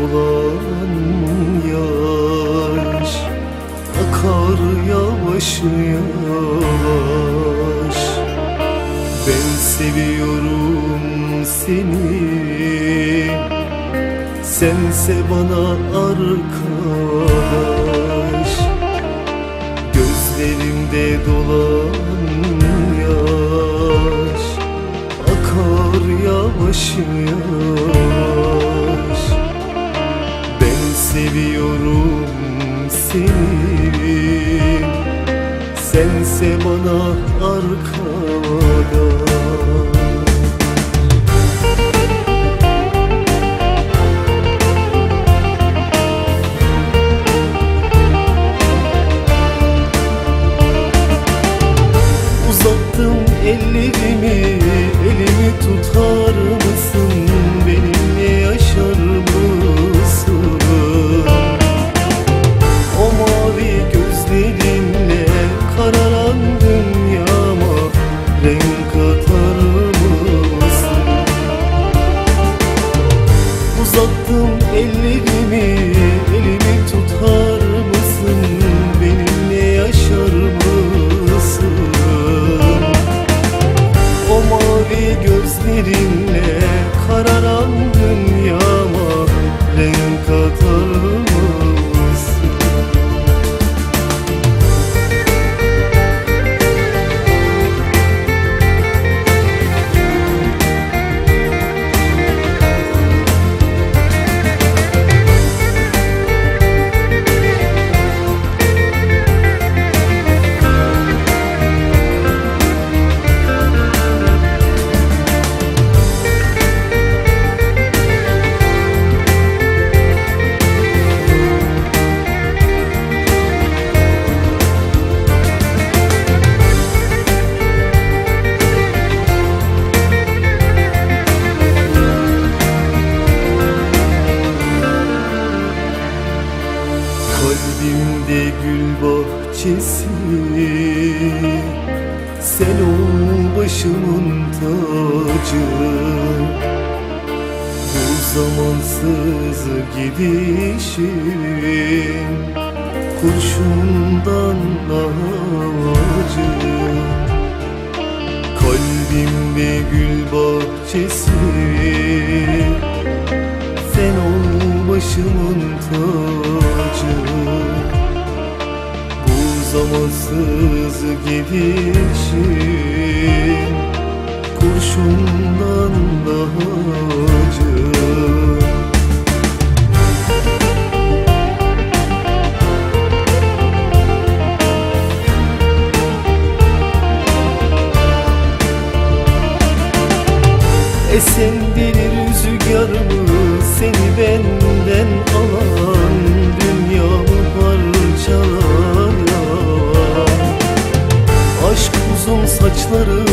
bulan yaş Akar yavaş yavaş. Ben seviyorum seni Sense bana arkadaş. Gözlerimde dolan yaş Akar yavaş yavaş. Seviyorum seni. Sense bana arkadaş bahçesi. Sen ol başımın tacı. Bu zamansız gidişin Kurşundan daha acı Kalbimde gül bahçesi zamansız gidişin Kurşundan daha acı Esen deli rüzgarımı seni benden yaşları